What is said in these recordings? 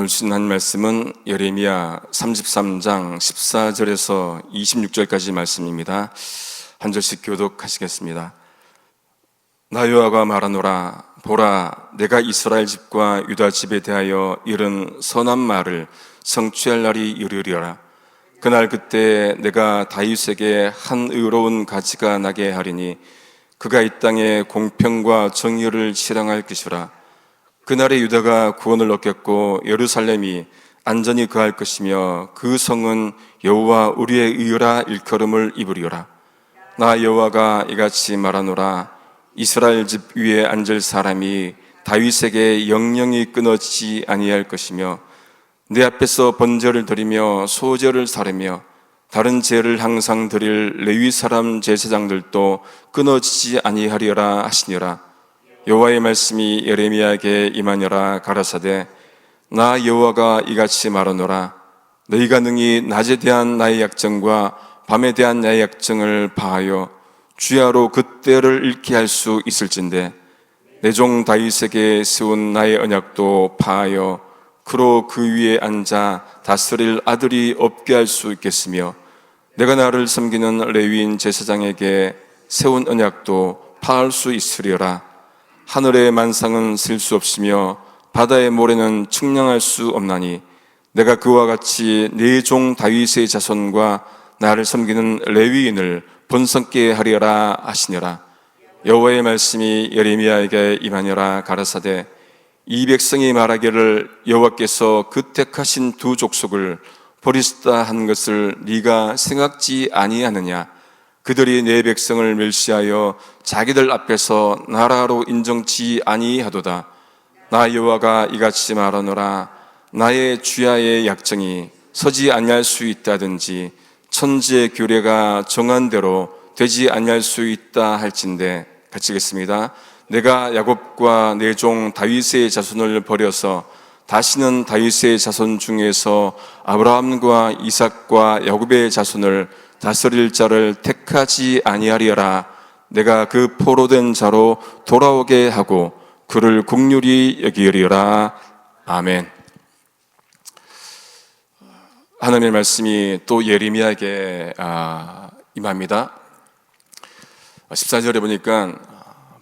오늘 주신 한 말씀은 예레미야 33장 14절에서 26절까지 말씀입니다. 한 절씩 교독하시겠습니다. 나 여호와가 말하노라 보라 내가 이스라엘 집과 유다 집에 대하여 이른 선한 말을 성취할 날이 이르리라 그날 그때 내가 다윗에게 한 의로운 가지가 나게 하리니 그가 이 땅에 공평과 정의를 실행할 것이라 그날에 유다가 구원을 얻겠고 예루살렘이 안전히 거할 것이며 그 성은 여호와 우리의 의라 일컬음을 입으리라. 나 여호와가 이같이 말하노라. 이스라엘 집 위에 앉을 사람이 다윗에게 영영이 끊어지지 아니할 것이며 내 앞에서 번제를 드리며 소제를 사르며 다른 제를 항상 드릴 레위 사람 제사장들도 끊어지지 아니하리라 하시니라 여호와의 말씀이 예레미야에게 임하니라 가라사대 나 여호와가 이같이 말하노라. 너희가 능히 낮에 대한 나의 약정과 밤에 대한 나의 약정을 바하여 주야로 그때를 잃게 할 수 있을진데 내 종 다윗에게 세운 나의 언약도 파하여 그로 그 위에 앉아 다스릴 아들이 없게 할 수 있겠으며 내가 나를 섬기는 레위인 제사장에게 세운 언약도 파할 수 있으리라 하늘의 만상은 셀 수 없으며 바다의 모래는 측량할 수 없나니 내가 그와 같이 네 종 다윗의 자손과 나를 섬기는 레위인을 번성케 하리라 하시니라. 여호와의 말씀이 예레미야에게 임하니라 가라사대 이 백성이 말하기를 여호와께서 그 택하신 두 족속을 버리시다 한 것을 네가 생각지 아니하느냐 그들이 내 백성을 멸시하여 자기들 앞에서 나라로 인정치 아니하도다. 나 여호와가 이같이 말하노라. 나의 주야의 약정이 서지 아니할 수 있다든지 천지의 규례가 정한 대로 되지 아니할 수 있다 할진대. 같이 겠습니다. 내가 야곱과 내 종 다윗의 자손을 버려서 다시는 다윗의 자손 중에서 아브라함과 이삭과 야곱의 자손을 다스릴 자를 택하지 아니하리라 내가 그 포로된 자로 돌아오게 하고 그를 국률이 여기리라 아멘. 하나님의 말씀이 또 예레미야에게 아, 임합니다. 14절에 보니까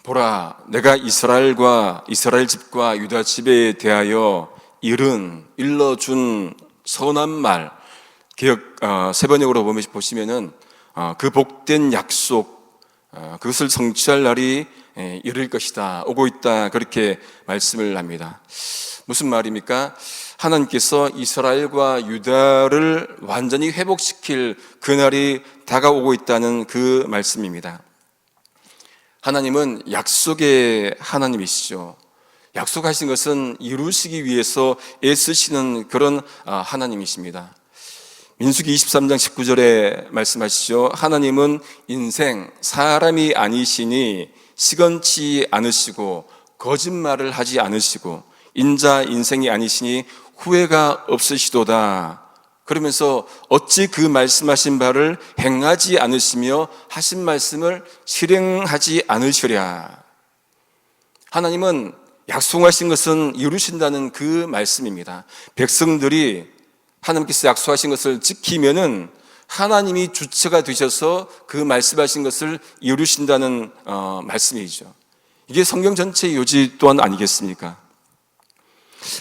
보라 내가 이스라엘과 이스라엘 집과 유다 집에 대하여 일은 일러준 선한 말 기억 어, 세 번역으로 보시면은 어, 그 복된 약속 어, 그것을 성취할 날이 에, 이를 것이다 오고 있다 그렇게 말씀을 합니다. 무슨 말입니까? 하나님께서 이스라엘과 유다를 완전히 회복시킬 그날이 다가오고 있다는 그 말씀입니다. 하나님은 약속의 하나님이시죠. 약속하신 것은 이루시기 위해서 애쓰시는 그런 아, 하나님이십니다. 민수기 23장 19절에 말씀하시죠. 하나님은 인생, 사람이 아니시니 시건치 않으시고 거짓말을 하지 않으시고 인자 인생이 아니시니 후회가 없으시도다. 그러면서 어찌 그 말씀하신 바를 행하지 않으시며 하신 말씀을 실행하지 않으시랴. 하나님은 약속하신 것은 이루신다는 그 말씀입니다. 백성들이 하나님께서 약속하신 것을 지키면은 하나님이 주체가 되셔서 그 말씀하신 것을 이루신다는 어, 말씀이죠. 이게 성경 전체의 요지 또한 아니겠습니까?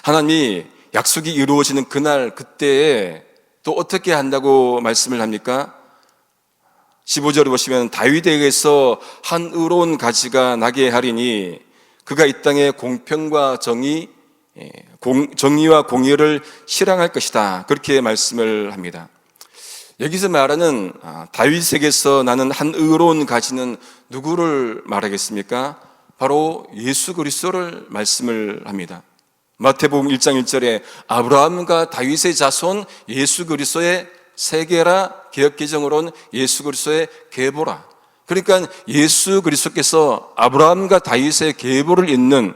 하나님이 약속이 이루어지는 그날 그때에 또 어떻게 한다고 말씀을 합니까? 15절을 보시면 다윗에게서 한 의로운 가지가 나게 하리니 그가 이 땅에 공평과 정의, 예, 정의와 공의를 실행할 것이다. 그렇게 말씀을 합니다. 여기서 말하는 아, 다윗에게서 나는 한 의로운 가지는 누구를 말하겠습니까? 바로 예수 그리스도를 말씀을 합니다. 마태복음 1장 1절에 아브라함과 다윗의 자손 예수 그리스도의 세계라 개혁 개정으로는 예수 그리스도의 계보라. 그러니까 예수 그리스도께서 아브라함과 다윗의 계보를 잇는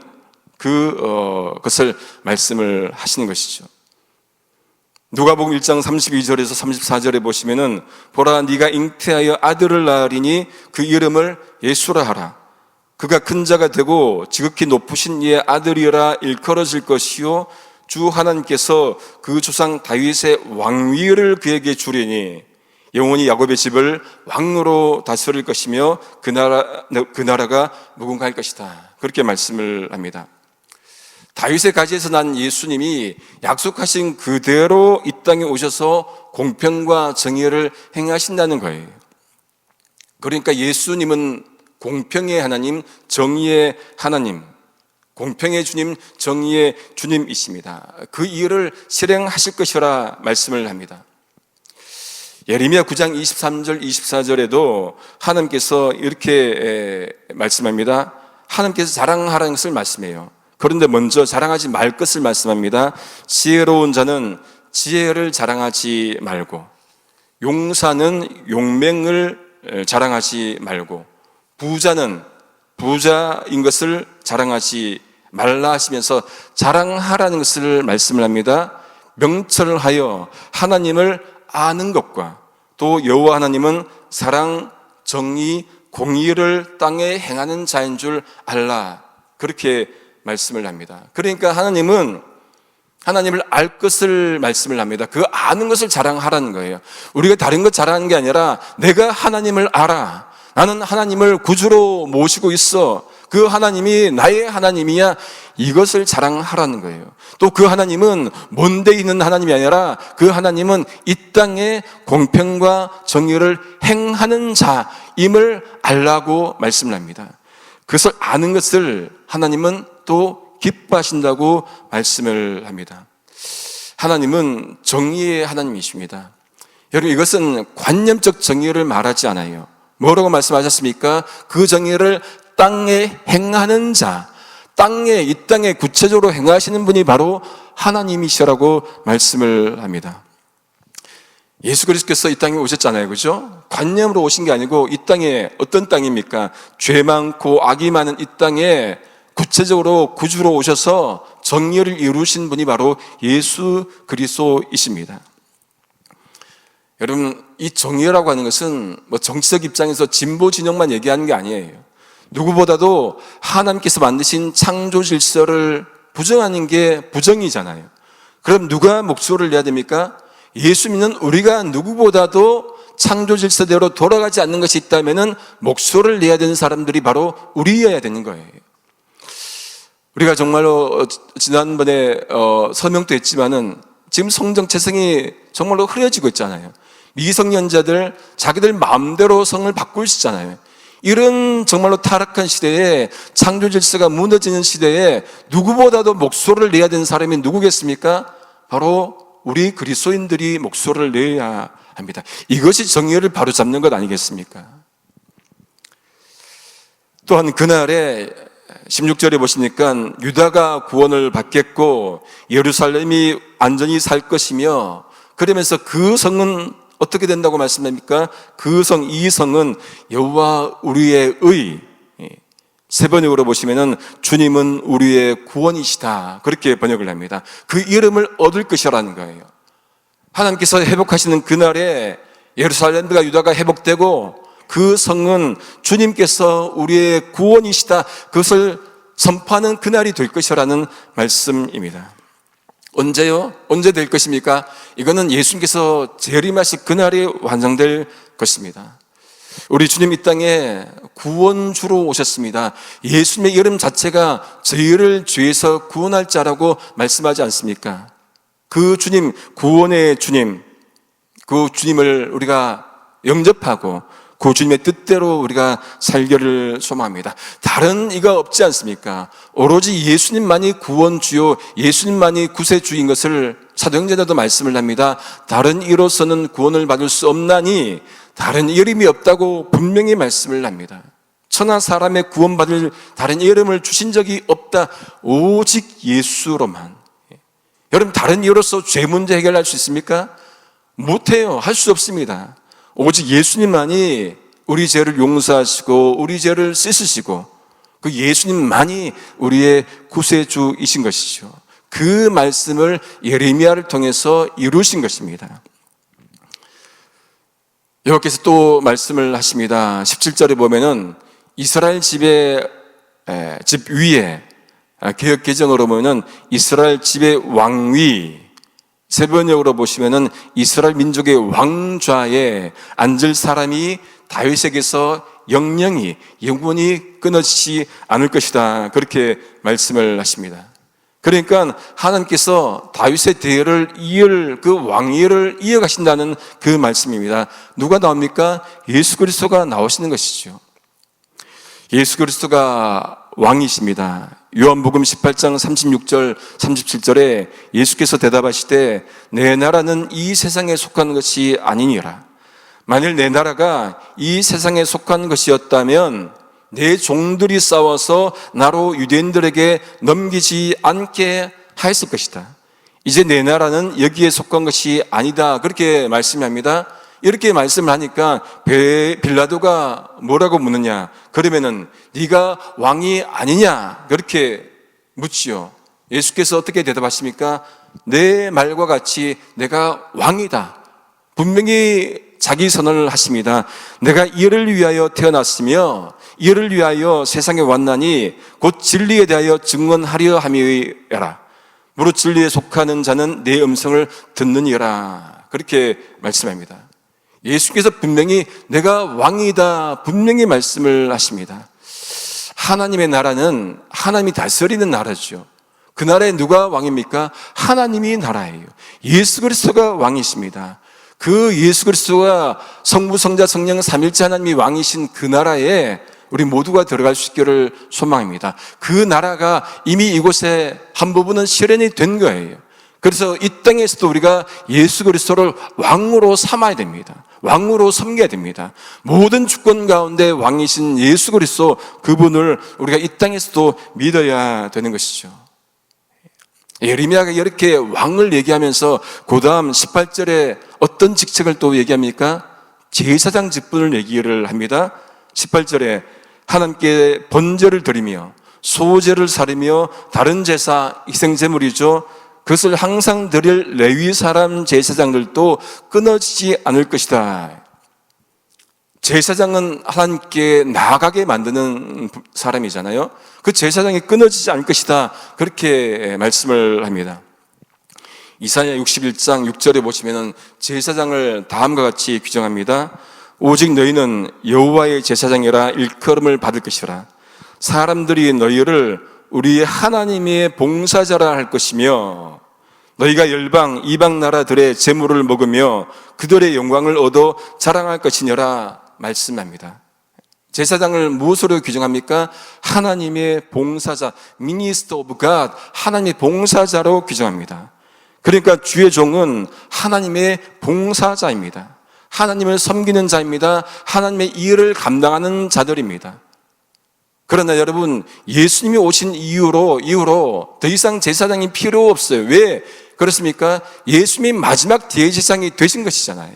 그 어, 것을 말씀을 하시는 것이죠. 누가복음 1장 32절에서 34절에 보시면은 보라 네가 잉태하여 아들을 낳으리니 그 이름을 예수라 하라. 그가 큰 자가 되고 지극히 높으신 이의 아들이라 일컬어질 것이요 주 하나님께서 그 조상 다윗의 왕위를 그에게 주리니 영원히 야곱의 집을 왕으로 다스릴 것이며 그 나라 그 나라가 무궁할 것이다. 그렇게 말씀을 합니다. 다윗의 가지에서 난 예수님이 약속하신 그대로 이 땅에 오셔서 공평과 정의를 행하신다는 거예요. 그러니까 예수님은 공평의 하나님, 정의의 하나님, 공평의 주님, 정의의 주님이십니다. 그 일을 실행하실 것이라 말씀을 합니다. 예레미야 9장 23절 24절에도 하나님께서 이렇게 말씀합니다. 하나님께서 자랑하라는 것을 말씀해요. 그런데 먼저 자랑하지 말 것을 말씀합니다. 지혜로운 자는 지혜를 자랑하지 말고 용사는 용맹을 자랑하지 말고 부자는 부자인 것을 자랑하지 말라 하시면서 자랑하라는 것을 말씀을 합니다. 명철을 하여 하나님을 아는 것과 또 여호와 하나님은 사랑, 정의, 공의를 땅에 행하는 자인 줄 알라. 그렇게 말씀을 합니다. 그러니까 하나님은 하나님을 알 것을 말씀을 합니다. 그 아는 것을 자랑하라는 거예요. 우리가 다른 것 자랑하는 게 아니라 내가 하나님을 알아. 나는 하나님을 구주로 모시고 있어. 그 하나님이 나의 하나님이야. 이것을 자랑하라는 거예요. 또 그 하나님은 먼데 있는 하나님이 아니라 그 하나님은 이 땅에 공평과 정의를 행하는 자임을 알라고 말씀을 합니다. 그것을 아는 것을 하나님은 또 기뻐하신다고 말씀을 합니다. 하나님은 정의의 하나님이십니다. 여러분 이것은 관념적 정의를 말하지 않아요. 뭐라고 말씀하셨습니까? 그 정의를 땅에 행하는 자, 땅에 이 땅에 구체적으로 행하시는 분이 바로 하나님이시라고 말씀을 합니다. 예수 그리스도께서 이 땅에 오셨잖아요. 그죠? 관념으로 오신 게 아니고 이 땅에 어떤 땅입니까? 죄 많고 악이 많은 이 땅에 구체적으로 구주로 오셔서 정의를 이루신 분이 바로 예수 그리스도이십니다. 여러분, 이 정의라고 하는 것은 뭐 정치적 입장에서 진보 진영만 얘기하는 게 아니에요. 누구보다도 하나님께서 만드신 창조 질서를 부정하는 게 부정이잖아요. 그럼 누가 목소리를 내야 됩니까? 예수 믿는 우리가 누구보다도 창조 질서대로 돌아가지 않는 것이 있다면 목소리를 내야 되는 사람들이 바로 우리여야 되는 거예요. 우리가 정말로 지난번에 어, 설명도 했지만은 지금 성정 재성이 정말로 흐려지고 있잖아요. 미성년자들 자기들 마음대로 성을 바꿀 수 있잖아요. 이런 정말로 타락한 시대에 창조 질서가 무너지는 시대에 누구보다도 목소리를 내야 되는 사람이 누구겠습니까? 바로 우리 그리스도인들이 목소리를 내야 합니다. 이것이 정의를 바로잡는 것 아니겠습니까? 또한 그날에 16절에 보시니까 유다가 구원을 받겠고 예루살렘이 안전히 살 것이며 그러면서 그 성은 어떻게 된다고 말씀합니까? 그 성, 이 성은 여호와 우리의 의. 세 번역으로 보시면은 주님은 우리의 구원이시다. 그렇게 번역을 합니다. 그 이름을 얻을 것이라는 거예요. 하나님께서 회복하시는 그날에 예루살렘과 유다가 회복되고 그 성은 주님께서 우리의 구원이시다. 그것을 선포하는 그날이 될 것이라는 말씀입니다. 언제요? 언제 될 것입니까? 이거는 예수님께서 재림하실 그날이 완성될 것입니다. 우리 주님 이 땅에 구원주로 오셨습니다. 예수님의 이름 자체가 저희를 죄에서 구원할 자라고 말씀하지 않습니까? 그 주님, 구원의 주님, 그 주님을 우리가 영접하고 그 주님의 뜻대로 우리가 살기를 소망합니다. 다른 이가 없지 않습니까? 오로지 예수님만이 구원주요, 예수님만이 구세주인 것을 사도행전에도 말씀을 합니다. 다른 이로서는 구원을 받을 수 없나니 다른 이름이 없다고 분명히 말씀을 합니다. 천하 사람의 구원받을 다른 이름을 주신 적이 없다. 오직 예수로만. 여러분 다른 이로서 죄 문제 해결할 수 있습니까? 못해요. 할 수 없습니다. 오직 예수님만이 우리 죄를 용서하시고 우리 죄를 씻으시고 그 예수님만이 우리의 구세주이신 것이죠. 그 말씀을 예레미야를 통해서 이루신 것입니다. 여호께서 또 말씀을 하십니다. 17절에 보면은 이스라엘 집의 집 위에 아, 개혁 개정으로 보면은 이스라엘 집의 왕위 세번역으로 보시면은 이스라엘 민족의 왕좌에 앉을 사람이 다윗에게서 영영이 영원히 끊어지지 않을 것이다. 그렇게 말씀을 하십니다. 그러니까 하나님께서 다윗의 대열을 이을 그 왕위를 이어가신다는 그 말씀입니다. 누가 나옵니까? 예수 그리스도가 나오시는 것이죠. 예수 그리스도가 왕이십니다. 요한복음 18장 36절 37절에 예수께서 대답하시되 내 나라는 이 세상에 속한 것이 아니니라. 만일 내 나라가 이 세상에 속한 것이었다면 내 종들이 싸워서 나로 유대인들에게 넘기지 않게 하였을 것이다. 이제 내 나라는 여기에 속한 것이 아니다. 그렇게 말씀합니다. 이렇게 말씀을 하니까 빌라도가 뭐라고 묻느냐? 그러면은 네가 왕이 아니냐? 그렇게 묻지요. 예수께서 어떻게 대답하십니까? 내 말과 같이 내가 왕이다. 분명히 자기 선언을 하십니다. 내가 이를 위하여 태어났으며 이를 위하여 세상에 왔나니 곧 진리에 대하여 증언하려 함이라. 무릇 진리에 속하는 자는 내 음성을 듣느니라. 그렇게 말씀합니다. 예수께서 분명히 내가 왕이다 분명히 말씀을 하십니다. 하나님의 나라는 하나님이 다스리는 나라죠. 그 나라에 누가 왕입니까? 하나님이 나라예요. 예수 그리스도가 왕이십니다. 그 예수 그리스도가 성부 성자 성령 삼일째 하나님이 왕이신 그 나라에 우리 모두가 들어갈 수 있기를 소망합니다. 그 나라가 이미 이곳에 한 부분은 실현이 된 거예요. 그래서 이 땅에서도 우리가 예수 그리스도를 왕으로 삼아야 됩니다. 왕으로 섬겨야 됩니다. 모든 주권 가운데 왕이신 예수 그리스도 그분을 우리가 이 땅에서도 믿어야 되는 것이죠. 예레미야가 이렇게 왕을 얘기하면서 그다음 18절에 어떤 직책을 또 얘기합니까? 제사장 직분을 얘기를 합니다. 18절에 하나님께 번제를 드리며 소제를 사리며 다른 제사 희생 제물이죠. 그것을 항상 드릴 레위 사람 제사장들도 끊어지지 않을 것이다. 제사장은 하나님께 나아가게 만드는 사람이잖아요. 그 제사장이 끊어지지 않을 것이다. 그렇게 말씀을 합니다. 이사야 61장 6절에 보시면은 제사장을 다음과 같이 규정합니다. 오직 너희는 여호와의 제사장이라 일컬음을 받을 것이라. 사람들이 너희를 우리 하나님의 봉사자라 할 것이며 너희가 열방 이방 나라들의 재물을 먹으며 그들의 영광을 얻어 자랑할 것이니라 말씀합니다. 제사장을 무엇으로 규정합니까? 하나님의 봉사자, minister of God, 하나님의 봉사자로 규정합니다. 그러니까 주의 종은 하나님의 봉사자입니다. 하나님을 섬기는 자입니다. 하나님의 일을 감당하는 자들입니다. 그러나 여러분, 예수님이 오신 이후로, 이후로 더 이상 제사장이 필요 없어요. 왜 그렇습니까? 예수님이 마지막 대제사장이 되신 것이잖아요.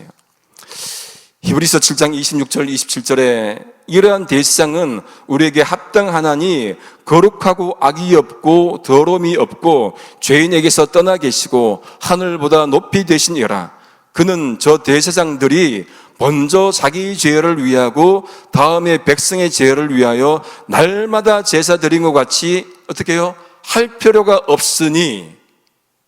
히브리서 7장 26절 27절에 이러한 대제사장은 우리에게 합당하나니 거룩하고 악이 없고 더러움이 없고 죄인에게서 떠나 계시고 하늘보다 높이 되시니라. 그는 저 대제사장들이 먼저 자기 죄를 위하고 다음에 백성의 죄를 위하여 날마다 제사 드린 것 같이 어떻게 해요? 할 필요가 없으니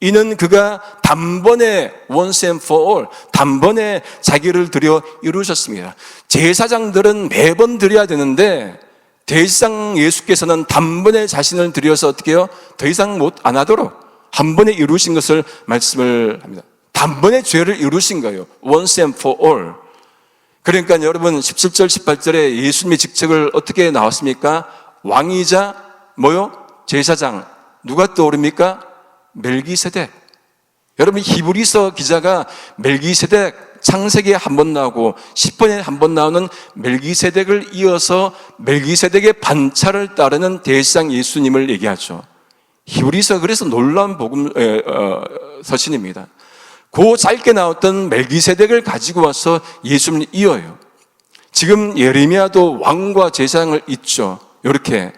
이는 그가 단번에 once and for all 단번에 자기를 들여 이루셨습니다. 제사장들은 매번 드려야 되는데 대상 예수께서는 단번에 자신을 들여서 어떻게 해요? 더 이상 못 안 하도록 한 번에 이루신 것을 말씀을 합니다. 단번에 죄를 이루신 거예요. once and for all. 그러니까 여러분 17절 18절에 예수님의 직책을 어떻게 나왔습니까? 왕이자 뭐요? 제사장. 누가 떠오릅니까? 멜기세덱. 여러분 히브리서 기자가 멜기세덱 창세기에 한 번 나오고 10번에 한 번 나오는 멜기세덱을 이어서 멜기세덱의 반차를 따르는 대상 예수님을 얘기하죠. 히브리서 그래서 놀라운 복음 에, 어, 서신입니다. 그 짧게 나왔던 멜기세덱을 가지고 와서 예수님을 이어요. 지금 예레미야도 왕과 제사장을 잇죠. 이렇게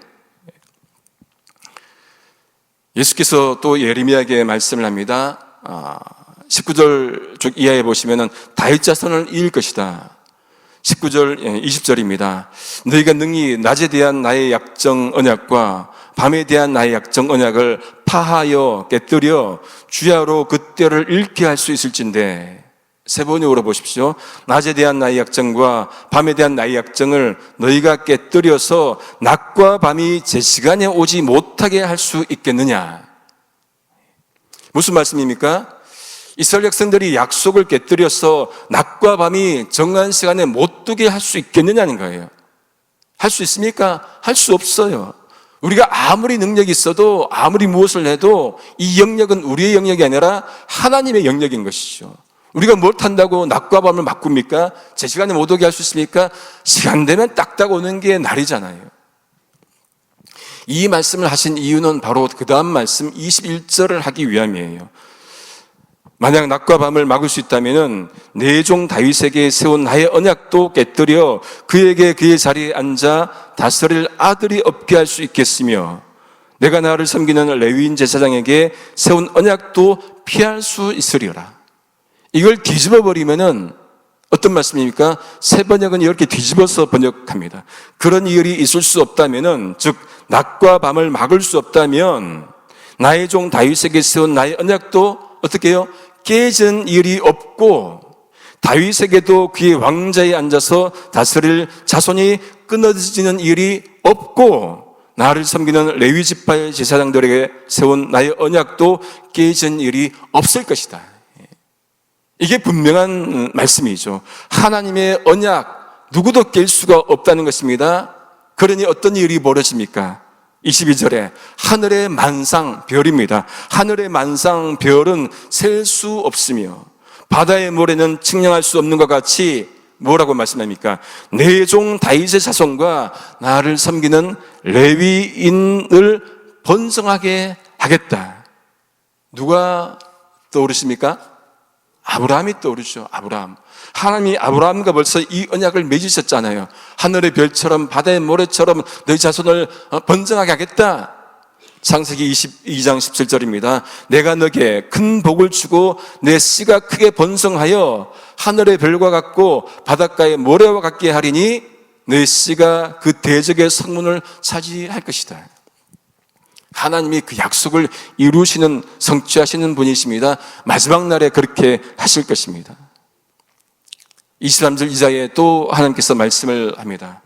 예수께서 또 예레미야에게 말씀을 합니다. 19절 아, 쪽 이하에 보시면은 다윗 자손을 이을 것이다. 19절, 20절입니다. 너희가 능히 낮에 대한 나의 약정 언약과 밤에 대한 나의 약정 언약을 파하여 깨뜨려 주야로 그 때를 잃게 할 수 있을진데 세 번이 물어보십시오. 낮에 대한 나의 약정과 밤에 대한 나의 약정을 너희가 깨뜨려서 낮과 밤이 제 시간에 오지 못하게 할 수 있겠느냐? 무슨 말씀입니까? 이스라엘 백성들이 약속을 깨뜨려서 낮과 밤이 정한 시간에 못 두게 할 수 있겠느냐는 거예요. 할 수 있습니까? 할 수 없어요. 우리가 아무리 능력이 있어도 아무리 무엇을 해도 이 영역은 우리의 영역이 아니라 하나님의 영역인 것이죠. 우리가 뭘 탄다고 낮과 밤을 바꿉니까? 제 시간에 못 오게 할 수 있습니까? 시간 되면 딱딱 오는 게 날이잖아요. 이 말씀을 하신 이유는 바로 그 다음 말씀 21절을 하기 위함이에요. 만약 낮과 밤을 막을 수 있다면 내종 다윗에게 세운 나의 언약도 깨뜨려 그에게 그의 자리에 앉아 다스릴 아들이 없게 할 수 있겠으며 내가 나를 섬기는 레위인 제사장에게 세운 언약도 피할 수 있으리라. 이걸 뒤집어 버리면은 어떤 말씀입니까? 세 번역은 이렇게 뒤집어서 번역합니다. 그런 일이 있을 수 없다면은 즉 낮과 밤을 막을 수 없다면 나의 종 다윗에게 세운 나의 언약도 어떻게 해요? 깨진 일이 없고 다윗에게도 그의 왕자에 앉아서 다스릴 자손이 끊어지는 일이 없고 나를 섬기는 레위 지파의 제사장들에게 세운 나의 언약도 깨진 일이 없을 것이다. 이게 분명한 말씀이죠. 하나님의 언약 누구도 깰 수가 없다는 것입니다. 그러니 어떤 일이 벌어집니까? 22절에 하늘의 만상 별입니다. 하늘의 만상 별은 셀 수 없으며 바다의 모래는 측량할 수 없는 것 같이 뭐라고 말씀합니까? 내종 다윗의 자손과 나를 섬기는 레위인을 번성하게 하겠다. 누가 떠오르십니까? 아브라함이 떠오르죠. 아브라함. 하나님이 아브라함과 벌써 이 언약을 맺으셨잖아요. 하늘의 별처럼 바다의 모래처럼 너희 자손을 어, 번성하게 하겠다. 창세기 22장 17절입니다. 내가 너에게 큰 복을 주고 내 씨가 크게 번성하여 하늘의 별과 같고 바닷가의 모래와 같게 하리니 내 씨가 그 대적의 성문을 차지할 것이다. 하나님이 그 약속을 이루시는 성취하시는 분이십니다. 마지막 날에 그렇게 하실 것입니다. 23절 이자에 또 하나님께서 말씀을 합니다.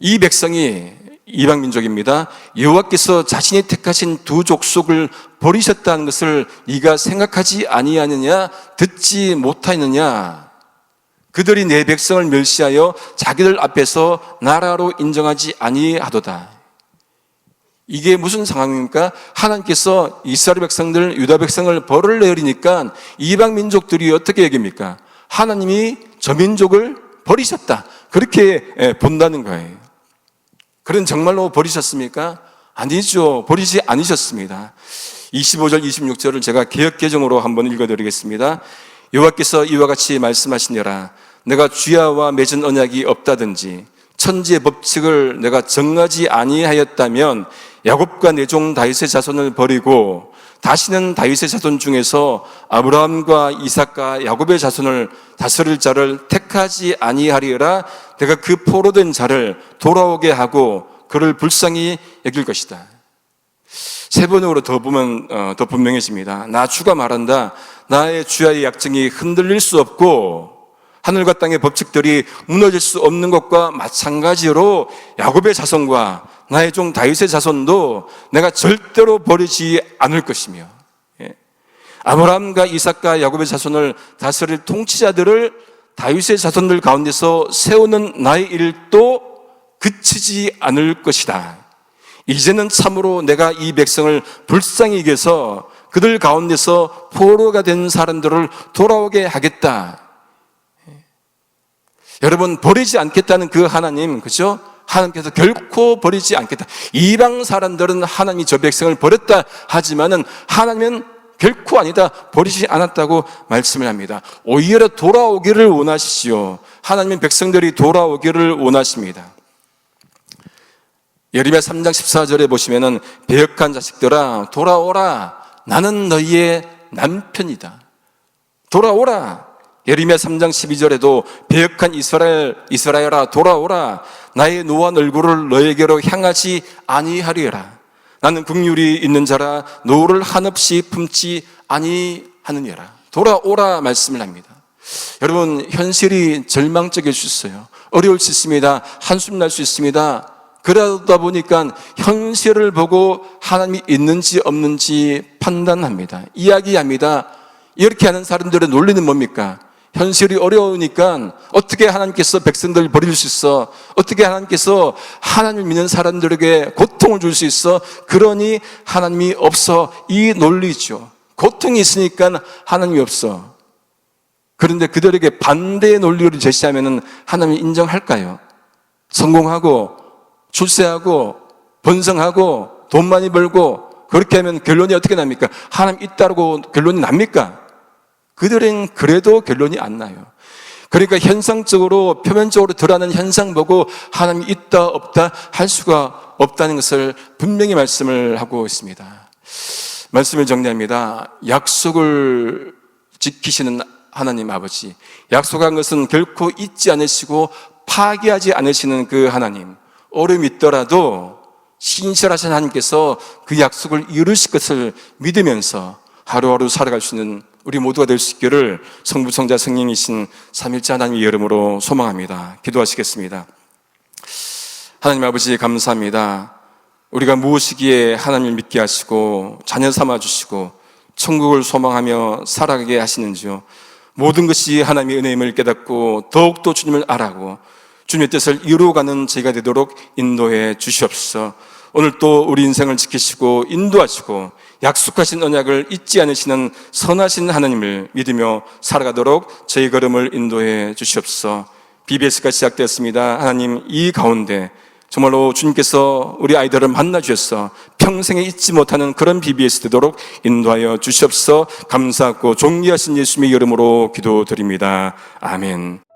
이 백성이 이방 민족입니다. 여호와께서 자신이 택하신 두 족속을 버리셨다는 것을 네가 생각하지 아니하느냐 듣지 못하느냐 그들이 내 백성을 멸시하여 자기들 앞에서 나라로 인정하지 아니하도다. 이게 무슨 상황입니까? 하나님께서 이스라엘 백성들, 유다 백성을 벌을 내리니까 이방 민족들이 어떻게 얘기합니까? 하나님이 저 민족을 버리셨다. 그렇게 예, 본다는 거예요. 그런 정말로 버리셨습니까? 아니죠. 버리지 않으셨습니다. 25절, 26절을 제가 개혁개정으로 한번 읽어드리겠습니다. 여호와께서 이와 같이 말씀하시니라. 내가 주야와 맺은 언약이 없다든지 천지의 법칙을 내가 정하지 아니하였다면 야곱과 내종 다윗의 자손을 버리고 다시는 다윗의 자손 중에서 아브라함과 이삭과 야곱의 자손을 다스릴 자를 택하지 아니하리라 내가 그 포로 된 자를 돌아오게 하고 그를 불쌍히 여길 것이다. 세 번으로 더 보면 어, 더 분명해집니다. 나 주가 말한다. 나의 주야의 약정이 흔들릴 수 없고 하늘과 땅의 법칙들이 무너질 수 없는 것과 마찬가지로 야곱의 자손과 나의 종 다윗의 자손도 내가 절대로 버리지 않을 것이며 예. 아브라함과 이삭과 야곱의 자손을 다스릴 통치자들을 다윗의 자손들 가운데서 세우는 나의 일도 그치지 않을 것이다. 이제는 참으로 내가 이 백성을 불쌍히 여겨서 그들 가운데서 포로가 된 사람들을 돌아오게 하겠다. 예. 여러분 버리지 않겠다는 그 하나님 그죠? 하나님께서 결코 버리지 않겠다. 이방 사람들은 하나님이 저 백성을 버렸다 하지만은 하나님은 결코 아니다. 버리지 않았다고 말씀을 합니다. 오히려 돌아오기를 원하시지요. 하나님은 백성들이 돌아오기를 원하십니다. 예레미야 3장 14절에 보시면은 배역한 자식들아 돌아오라 나는 너희의 남편이다. 돌아오라 예레미야 3장 12절에도 배역한 이스라엘 이스라엘아 돌아오라. 나의 노한 얼굴을 너에게로 향하지 아니하리라. 나는 국률이 있는 자라. 노를 한없이 품지 아니하느니라. 돌아오라 말씀을 합니다. 여러분 현실이 절망적일 수 있어요. 어려울 수 있습니다. 한숨 날 수 있습니다. 그러다 보니까 현실을 보고 하나님이 있는지 없는지 판단합니다. 이야기합니다. 이렇게 하는 사람들의 논리는 뭡니까? 현실이 어려우니까 어떻게 하나님께서 백성들을 버릴 수 있어? 어떻게 하나님께서 하나님을 믿는 사람들에게 고통을 줄 수 있어? 그러니 하나님이 없어. 이 논리죠. 고통이 있으니까 하나님이 없어. 그런데 그들에게 반대의 논리를 제시하면 하나님이 인정할까요? 성공하고 출세하고 번성하고 돈 많이 벌고 그렇게 하면 결론이 어떻게 납니까? 하나님 있다고 결론이 납니까? 그들은 그래도 결론이 안 나요. 그러니까 현상적으로 표면적으로 드러나는 현상 보고 하나님이 있다 없다 할 수가 없다는 것을 분명히 말씀을 하고 있습니다. 말씀을 정리합니다. 약속을 지키시는 하나님 아버지. 약속한 것은 결코 잊지 않으시고 파기하지 않으시는 그 하나님. 어려움이 있더라도 신실하신 하나님께서 그 약속을 이루실 것을 믿으면서 하루하루 살아갈 수 있는 우리 모두가 될 수 있기를 성부, 성자, 성령이신 삼일째 하나님의 이름으로 소망합니다. 기도하시겠습니다. 하나님 아버지 감사합니다. 우리가 무엇이기에 하나님을 믿게 하시고 자녀 삼아 주시고 천국을 소망하며 살아가게 하시는지요. 모든 것이 하나님의 은혜임을 깨닫고 더욱더 주님을 알아고 주님의 뜻을 이루어가는 저희가 되도록 인도해 주시옵소서. 오늘 또 우리 인생을 지키시고 인도하시고 약속하신 언약을 잊지 않으시는 선하신 하나님을 믿으며 살아가도록 저희 걸음을 인도해 주시옵소서. BBS가 시작되었습니다. 하나님 이 가운데 정말로 주님께서 우리 아이들을 만나 주셔서 평생에 잊지 못하는 그런 BBS 되도록 인도하여 주시옵소서 감사하고 존귀하신 예수님의 이름으로 기도드립니다. 아멘.